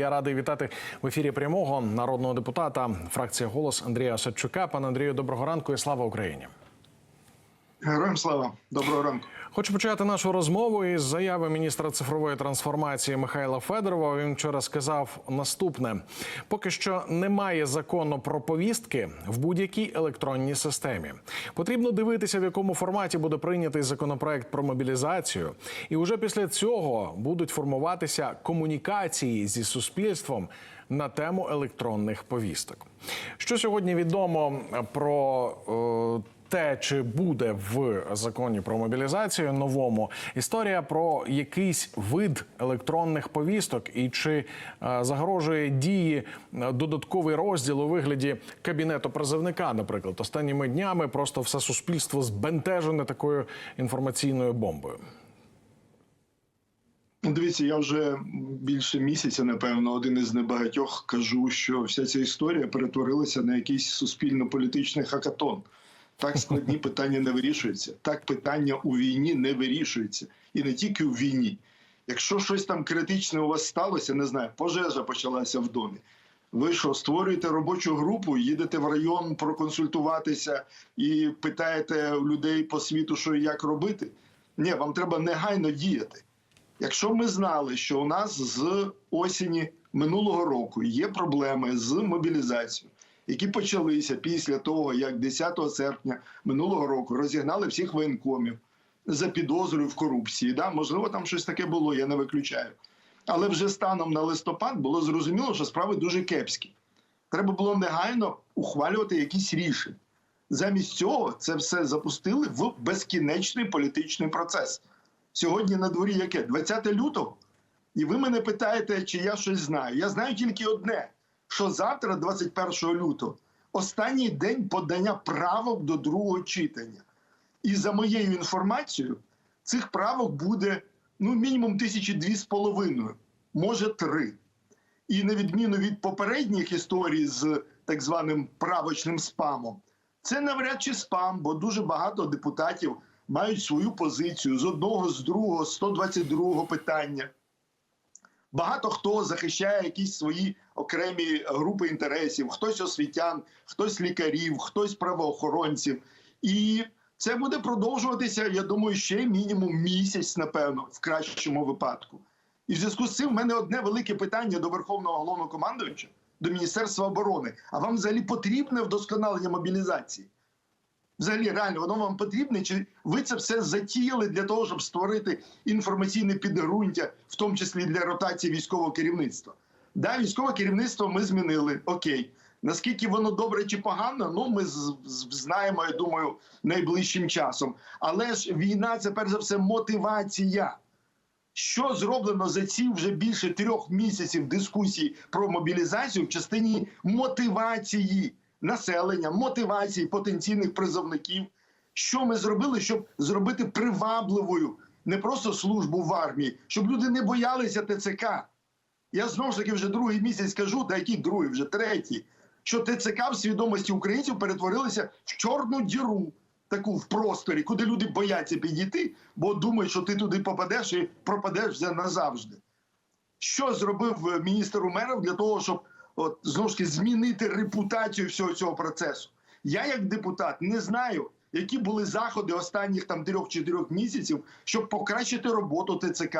Я радий вітати в ефірі прямого народного депутата фракція голос Андрія Садчука. Пане Андрію, доброго ранку і слава Україні. Героям слава, доброго ранку. Хочу почати нашу розмову із заяви міністра цифрової трансформації Михайла Федорова. Він вчора сказав наступне: поки що немає закону про повістки в будь-якій електронній системі. Потрібно дивитися, в якому форматі буде прийнятий законопроект про мобілізацію, і вже після цього будуть формуватися комунікації зі суспільством на тему електронних повісток. Що сьогодні відомо про е, те, чи буде в законі про мобілізацію новому історія про якийсь вид електронних повісток, і чи е, загрожує дії е, додатковий розділ у вигляді кабінету призовника, наприклад, останніми днями просто все суспільство збентежене такою інформаційною бомбою. Дивіться, я вже більше місяця, напевно, один із небагатьох кажу, що вся ця історія перетворилася на якийсь суспільно-політичний хакатон. Так складні питання не вирішуються. Так питання у війні не вирішуються. І не тільки у війні. Якщо щось там критичне у вас сталося, не знаю, пожежа почалася в домі. Ви що, створюєте робочу групу, їдете в район проконсультуватися і питаєте людей по світу, що і як робити? Ні, вам треба негайно діяти. Якщо ми знали, що у нас з осені минулого року є проблеми з мобілізацією, які почалися після того, як 10 серпня минулого року розігнали всіх воєнкомів за підозрою в корупції, да? можливо, там щось таке було, я не виключаю. Але вже станом на листопад було зрозуміло, що справи дуже кепські. Треба було негайно ухвалювати якісь рішення. Замість цього це все запустили в безкінечний політичний процес. Сьогодні на дворі яке? 20 лютого. І ви мене питаєте, чи я щось знаю. Я знаю тільки одне: що завтра, 21 лютого, останній день подання правок до другого читання. І за моєю інформацією, цих правок буде ну, мінімум тисячі дві з половиною, може три. І на відміну від попередніх історій з так званим правочним спамом, це навряд чи спам, бо дуже багато депутатів мають свою позицію з одного, з другого, з 122 питання. Багато хто захищає якісь свої окремі групи інтересів, хтось освітян, хтось лікарів, хтось правоохоронців. І це буде продовжуватися, я думаю, ще мінімум місяць, напевно, в кращому випадку. І в зв'язку з цим в мене одне велике питання до Верховного головнокомандуюча, до Міністерства оборони. А вам взагалі потрібне вдосконалення мобілізації? Взагалі, реально, воно вам потрібне? Чи ви це все затіяли для того, щоб створити інформаційне підґрунтя, в тому числі для ротації військового керівництва? Да, військове керівництво ми змінили. Окей. Наскільки воно добре чи погано, ну ми знаємо, я думаю, найближчим часом. Але ж війна це перш за все мотивація. Що зроблено за ці вже більше трьох місяців дискусій про мобілізацію в частині мотивації населення, мотивації потенційних призовників? Що ми зробили, щоб зробити привабливою не просто службу в армії, щоб люди не боялися ТЦК? Я знову ж таки вже другий місяць кажу, та який другий, вже третій, що ТЦК в свідомості українців перетворилися в чорну діру, таку в просторі, куди люди бояться підійти, бо думають, що ти туди попадеш і пропадеш вже назавжди. Що зробив е, міністр Умеров для того, щоб от, знову ж таки змінити репутацію всього цього процесу? Я, як депутат, не знаю, які були заходи останніх там трьох-чотирьох місяців, щоб покращити роботу ТЦК,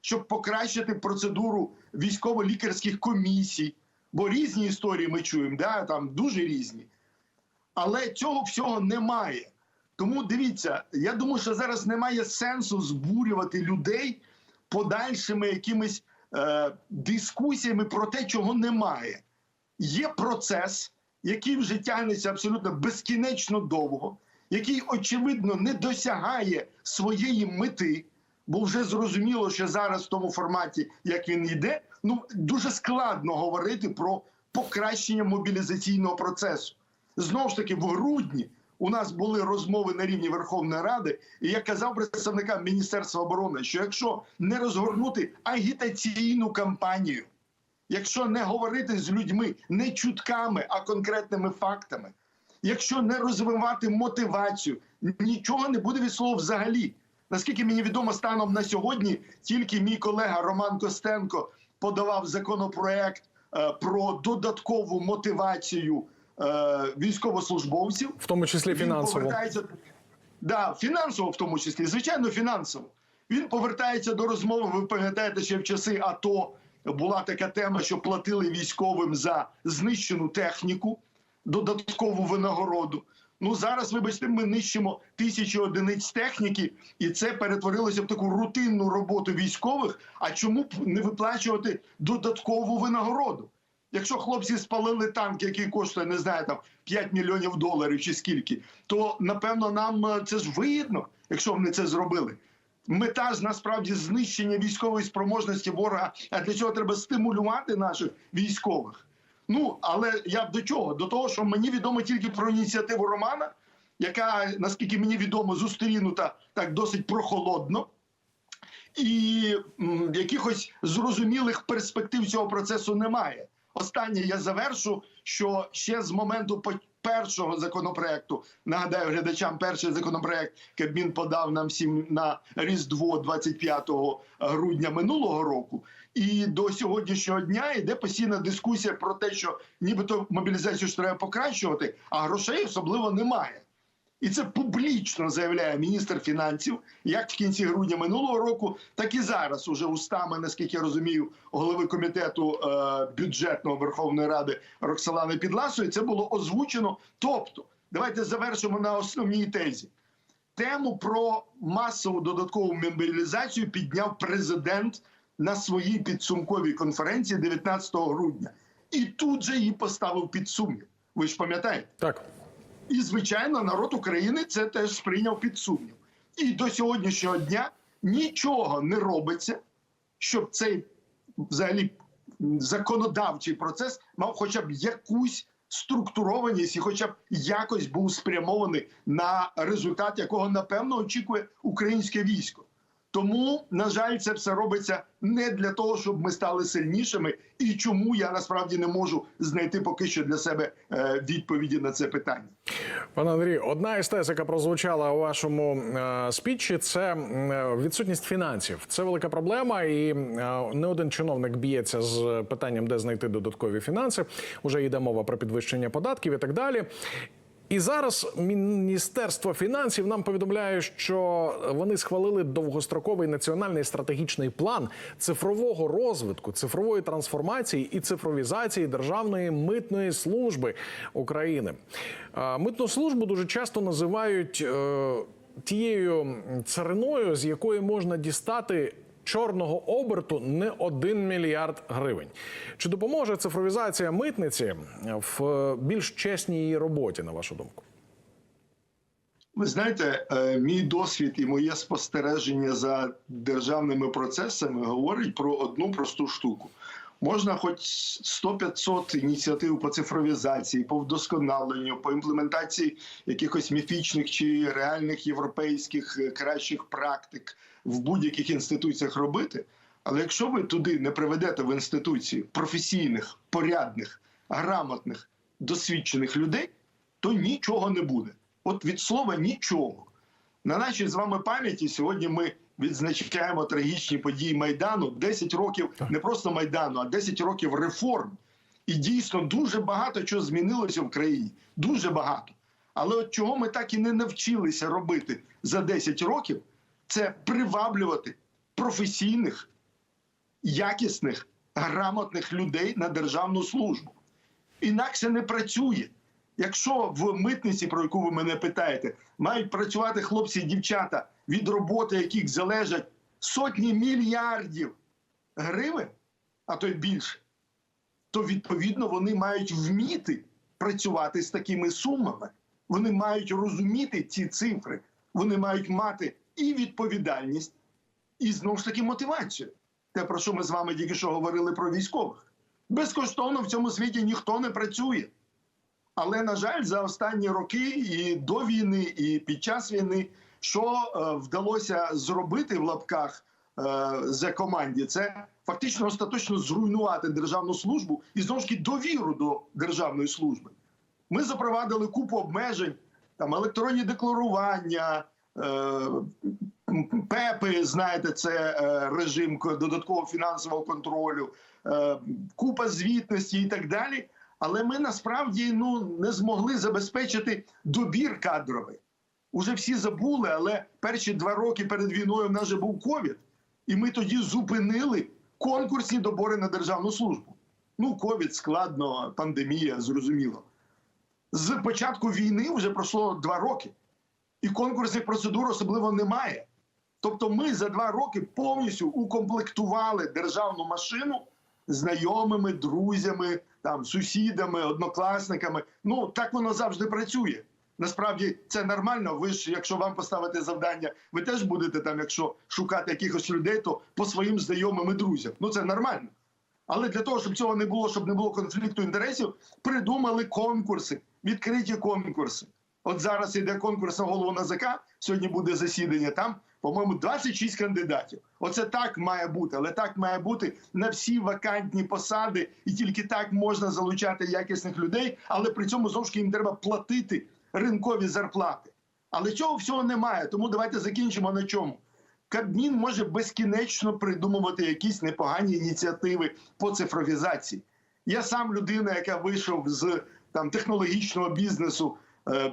щоб покращити процедуру військово-лікарських комісій. Бо різні історії ми чуємо, да, там дуже різні. Але цього всього немає. Тому дивіться, я думаю, що зараз немає сенсу збурювати людей подальшими якимись е, дискусіями про те, чого немає. Є процес, який вже тягнеться абсолютно безкінечно довго, який, очевидно, не досягає своєї мети, бо вже зрозуміло, що зараз в тому форматі, як він йде, ну дуже складно говорити про покращення мобілізаційного процесу. Знову ж таки, в грудні у нас були розмови на рівні Верховної Ради, і я казав представникам Міністерства оборони, що якщо не розгорнути агітаційну кампанію, якщо не говорити з людьми не чутками, а конкретними фактами, якщо не розвивати мотивацію, нічого не буде від слова взагалі. Наскільки мені відомо станом на сьогодні, тільки мій колега Роман Костенко подавав законопроект е, про додаткову мотивацію військовослужбовців. В тому числі Він фінансово. повертається да, фінансово, в тому числі, звичайно, фінансово. Він повертається до розмови. Ви пам'ятаєте, ще в часи АТО була така тема, що платили військовим за знищену техніку, додаткову винагороду. Ну зараз, вибачте, ми нищимо тисячі одиниць техніки, і це перетворилося в таку рутинну роботу військових. А чому б не виплачувати додаткову винагороду? Якщо хлопці спалили танк, який коштує, не знаю, там 5 мільйонів доларів чи скільки, то напевно нам е, це ж вигідно, якщо вони це зробили. Мета ж насправді знищення військової спроможності ворога. А для цього треба стимулювати наших військових. Ну але я до чого? До того, що мені відомо тільки про ініціативу Романа, яка, наскільки мені відомо, зустрінута так досить прохолодно. І м, якихось зрозумілих перспектив цього процесу немає. Останнє я завершу, що ще з моменту першого законопроекту нагадаю глядачам, перший законопроект Кабмін подав нам всім на Різдво 25 грудня минулого року. І до сьогоднішнього дня йде постійна дискусія про те, що нібито мобілізацію ж треба покращувати, а грошей особливо немає. І це публічно заявляє міністр фінансів, як в кінці грудня минулого року, так і зараз, уже устами, наскільки я розумію, голови комітету е, бюджетного Верховної Ради Роксолани Підласої, це було озвучено. Тобто, давайте завершимо на основній тезі. Тему про масову додаткову мобілізацію підняв президент на своїй підсумковій конференції 19 грудня, і тут же її поставив під сумнів. Ви ж пам'ятаєте? Так. І, звичайно, народ України це теж сприйняв під сумнів. І до сьогоднішнього дня нічого не робиться, щоб цей взагалі законодавчий процес мав хоча б якусь структурованість і хоча б якось був спрямований на результат, якого напевно очікує українське військо. Тому, на жаль, це все робиться не для того, щоб ми стали сильнішими, і чому я насправді не можу знайти поки що для себе е, відповіді на це питання. Пане Андрій, одна із тез, яка прозвучала у вашому е, спічі, це відсутність фінансів. Це велика проблема, і е, не один чиновник б'ється з питанням, де знайти додаткові фінанси. Уже йде мова про підвищення податків і так далі. І зараз Міністерство фінансів нам повідомляє, що вони схвалили довгостроковий національний стратегічний план цифрового розвитку, цифрової трансформації і цифровізації Державної митної служби України. Е, Митну службу дуже часто називають е, тією цариною, з якої можна дістати. Чорного оберту не один мільярд гривень. Чи допоможе цифровізація митниці в е, більш чесній її роботі, на вашу думку? Ви знаєте, е, мій досвід і моє спостереження за державними процесами говорить про одну просту штуку. Можна хоч 100-500 ініціатив по цифровізації, по вдосконаленню, по імплементації якихось міфічних чи реальних європейських е, кращих практик в будь-яких інституціях робити. Але якщо ви туди не приведете в інституції професійних, порядних, грамотних, досвідчених людей, то нічого не буде. От від слова нічого. На нашій з вами пам'яті сьогодні ми відзначаємо трагічні події Майдану. 10 років не просто Майдану, а 10 років реформ. І дійсно дуже багато чого змінилося в країні. Дуже багато. Але от чого ми так і не навчилися робити за 10 років, це приваблювати професійних, якісних, грамотних людей на державну службу. Інакше не працює. Якщо в митниці, про яку ви мене питаєте, мають працювати хлопці і дівчата, від роботи яких залежать сотні мільярдів гривень, а то й більше, то відповідно вони мають вміти працювати з такими сумами. Вони мають розуміти ці цифри, вони мають мати і відповідальність, і знову ж таки мотивацію. Те, про що ми з вами тільки що говорили про військових. Безкоштовно в цьому світі ніхто не працює. Але, на жаль, за останні роки і до війни, і під час війни, що е, вдалося зробити в лапках е, за команді, це фактично остаточно зруйнувати державну службу і знову ж таки довіру до державної служби. Ми запровадили купу обмежень, там електронні декларування, е, ПЕПи, знаєте, це режим додаткового фінансового контролю. купа звітності і так далі. Але ми насправді ну не змогли забезпечити добір кадровий. Уже всі забули, але перші два роки перед війною в нас же був ковід, і ми тоді зупинили конкурсні добори на державну службу. Ну, ковід складно, пандемія, зрозуміло. З початку війни вже пройшло два роки, і конкурсних процедур особливо немає. Тобто, ми за два роки повністю укомплектували державну машину знайомими, друзями, там, сусідами, однокласниками. Ну, так воно завжди працює. Насправді це нормально. Ви ж, якщо вам поставити завдання, ви теж будете там, якщо шукати якихось людей, то по своїм знайомим і друзям. Ну це нормально. Але для того, щоб цього не було, щоб не було конфлікту інтересів, придумали конкурси, відкриті конкурси. От зараз йде конкурс на голову НАЗК, сьогодні буде засідання. Там, по-моєму, 26 кандидатів. Оце так має бути, але так має бути на всі вакантні посади, і тільки так можна залучати якісних людей, але при цьому знову ж їм треба платити ринкові зарплати. Але цього всього немає. Тому давайте закінчимо на чому. Кабмін може безкінечно придумувати якісь непогані ініціативи по цифровізації. Я сам людина, яка вийшов з там технологічного бізнесу, е,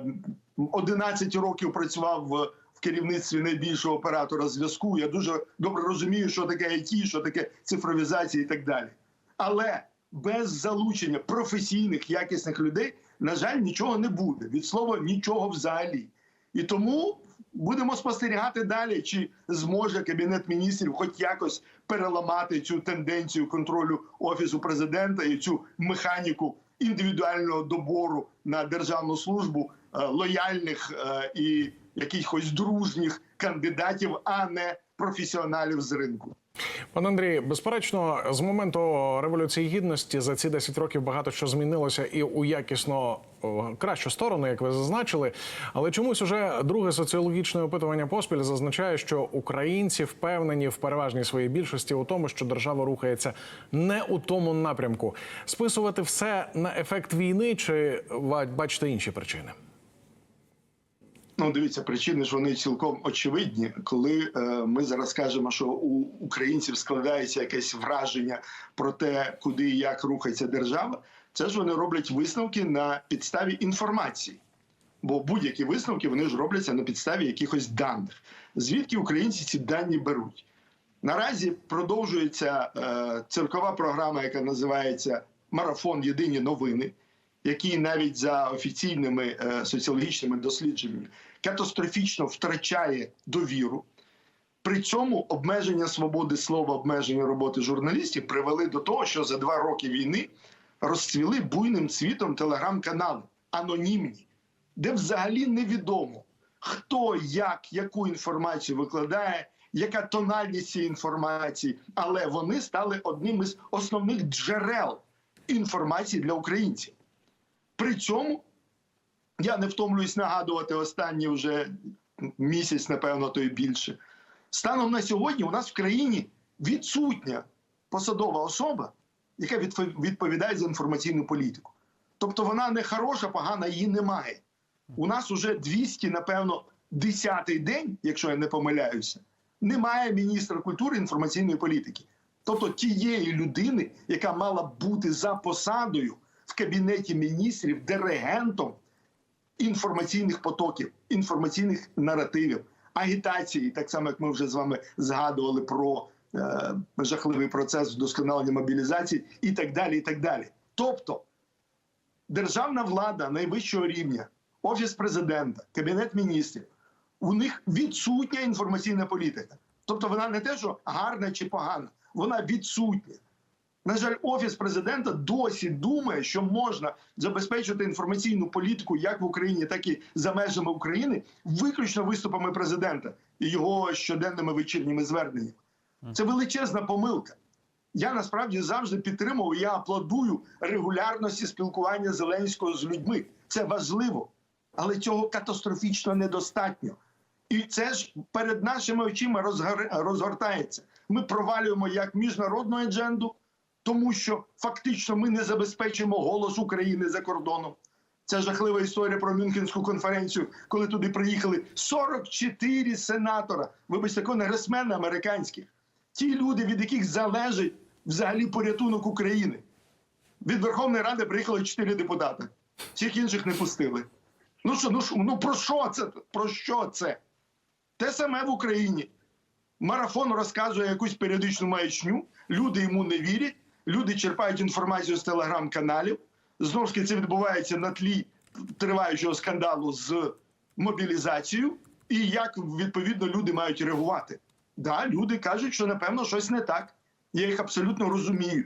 11 років працював в керівництві найбільшого оператора зв'язку. Я дуже добре розумію, що таке IT, що таке цифровізація і так далі. Але без залучення професійних якісних людей, на жаль, нічого не буде. Від слова нічого взагалі. І тому будемо спостерігати далі, чи зможе кабінет міністрів хоч якось переламати цю тенденцію контролю офісу президента і цю механіку індивідуального добору на державну службу е, лояльних е, і якихось дружніх кандидатів, а не професіоналів з ринку. Пане Андрій, безперечно, з моменту революції гідності за ці 10 років багато що змінилося і у якісно кращу сторону, як ви зазначили. Але чомусь уже друге соціологічне опитування поспіль зазначає, що українці впевнені в переважній своїй більшості у тому, що держава рухається не у тому напрямку. Списувати все на ефект війни, чи бачите інші причини? Ну, дивіться, причини ж вони цілком очевидні. Коли е, ми зараз кажемо, що у українців складається якесь враження про те, куди і як рухається держава, це ж вони роблять висновки на підставі інформації. Бо будь-які висновки вони ж робляться на підставі якихось даних. Звідки українці ці дані беруть? Наразі продовжується е, циркова програма, яка називається Марафон Єдині новини, який навіть за офіційними е, соціологічними дослідженнями катастрофічно втрачає довіру. При цьому обмеження свободи слова, обмеження роботи журналістів привели до того, що за два роки війни розцвіли буйним цвітом телеграм-канали анонімні, де взагалі невідомо, хто як яку інформацію викладає, яка тональність цієї інформації, але вони стали одним із основних джерел інформації для українців. При цьому я не втомлююсь нагадувати останні вже місяць, напевно, то й більше. Станом на сьогодні у нас в країні відсутня посадова особа, яка відповідає за інформаційну політику. Тобто вона не хороша, погана, її немає. У нас уже 200, напевно, десятий день, якщо я не помиляюся, немає міністра культури інформаційної політики. Тобто тієї людини, яка мала бути за посадою в кабінеті міністрів диригентом інформаційних потоків, інформаційних наративів, агітації, так само як ми вже з вами згадували про е, жахливий процес вдосконалення мобілізації, і так далі. і так далі. Тобто державна влада найвищого рівня, офіс президента, кабінет міністрів, у них відсутня інформаційна політика. Тобто вона не те, що гарна чи погана, вона відсутня. На жаль, офіс президента досі думає, що можна забезпечити інформаційну політику як в Україні, так і за межами України, виключно виступами президента і його щоденними вечірніми зверненнями. Це величезна помилка. Я насправді завжди підтримував. Я аплодую регулярності спілкування Зеленського з людьми. Це важливо, але цього катастрофічно недостатньо. І це ж перед нашими очима розгор- розгортається. Ми провалюємо як міжнародну адженду, тому що фактично ми не забезпечимо голос України за кордоном. Це жахлива історія про Мюнхенську конференцію, коли туди приїхали 44 сенатора, вибачте, конгресмени американських. Ті люди, від яких залежить взагалі порятунок України. Від Верховної Ради приїхало чотири депутати. Всіх інших не пустили. Ну що, ну, що, ну про що це? Про що це? Те саме в Україні. Марафон розказує якусь періодичну маячню, люди йому не вірять, люди черпають інформацію з телеграм-каналів. Знову ж таки, це відбувається на тлі триваючого скандалу з мобілізацією, і як відповідно люди мають реагувати. Да, люди кажуть, що напевно щось не так. Я їх абсолютно розумію.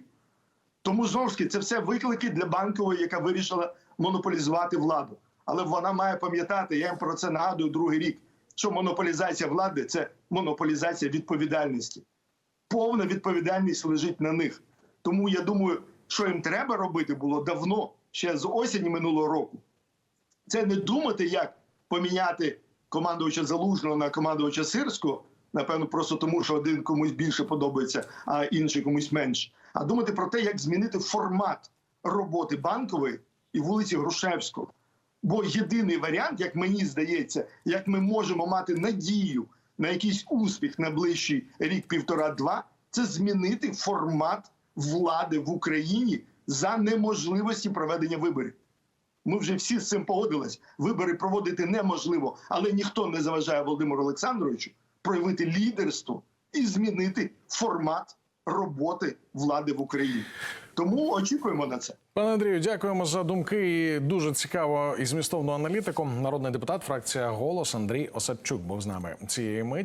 Тому знову ж таки, це все виклики для банкової, яка вирішила монополізувати владу. Але вона має пам'ятати, я їм про це нагадую другий рік, що монополізація влади це монополізація відповідальності. Повна відповідальність лежить на них. Тому я думаю, що їм треба робити було давно, ще з осені минулого року. Це не думати, як поміняти командувача залужного на командувача сирського, напевно, просто тому, що один комусь більше подобається, а інший комусь менше. А думати про те, як змінити формат роботи банкової і вулиці Грушевського. Бо єдиний варіант, як мені здається, як ми можемо мати надію на якийсь успіх на ближчий рік, півтора-два, це змінити формат влади в Україні за неможливості проведення виборів. Ми вже всі з цим погодились. Вибори проводити неможливо, але ніхто не заважає Володимиру Олександровичу проявити лідерство і змінити формат роботи влади в Україні. Тому очікуємо на це. Пане Андрію, дякуємо за думки. І дуже цікаво і змістовну аналітику. Народний депутат, фракція Голос Андрій Осадчук був з нами цієї миті.